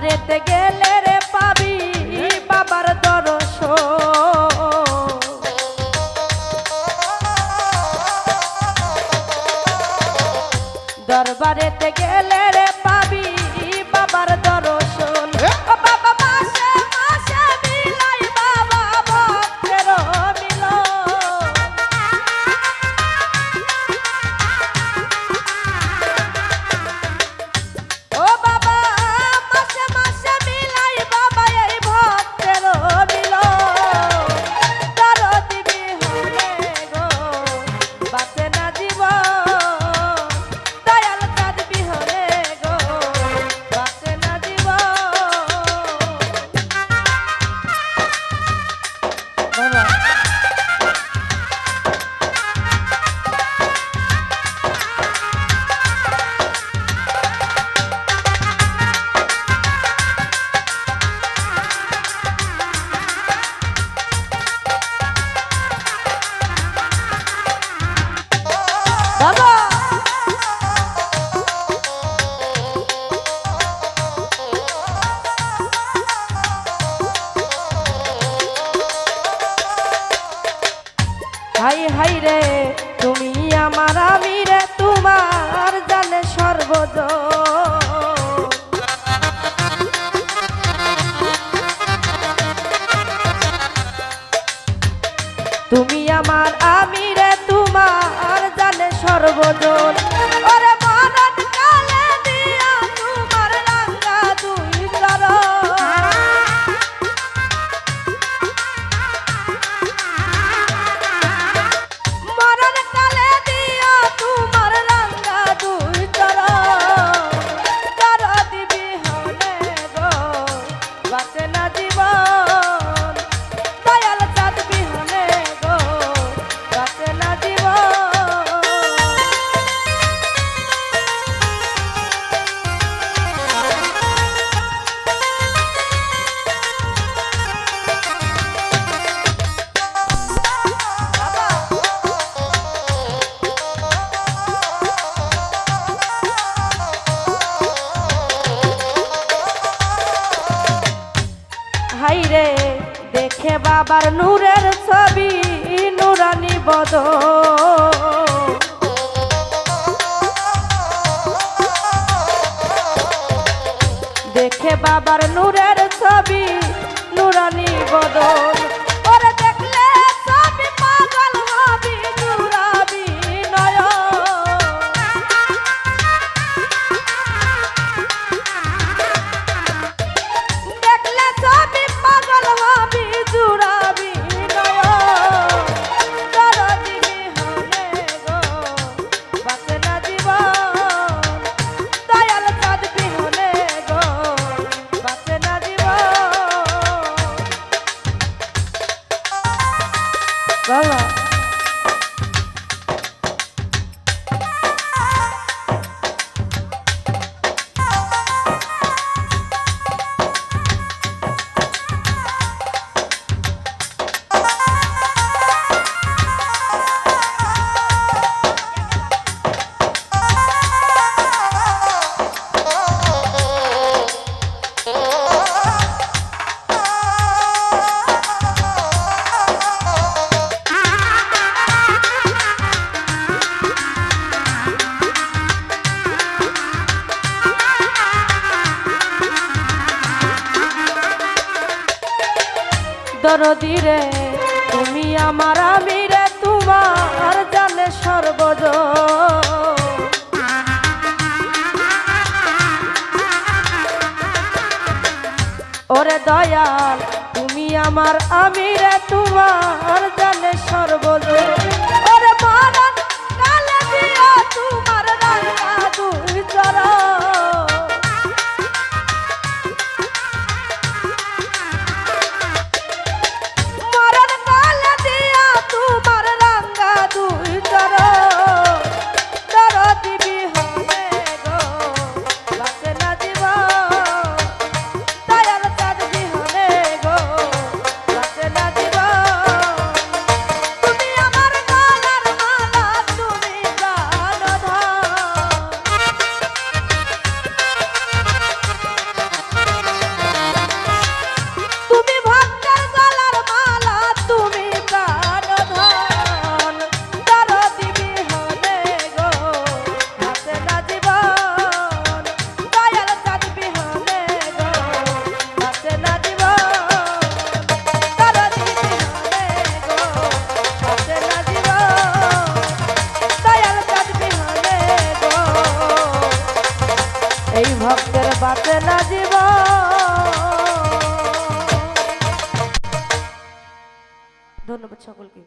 মাজারেতে গেলে রে পাবি বাবার দর্শন। দরবারেতে গেলে হাই হাই রে, তুমি আমার আমি রে তোমার জানে সর্বজ। তুমি আমার আমি রে তোমার জানে সর্বজন দেখে বাবার নূরের ছবি নুরানি বদ দেখে বাবার নূরের ছবি নুরানি বদল। ওরে দরদি রে, তুমি আমার আমি রে তোমার জানে সর্বজ। ওরে দয়াল, তুমি আমার আমি রে তোমার জানে সর্বজ। ভক্তের বাতে না জীব ধন্যবাদ সকলকে।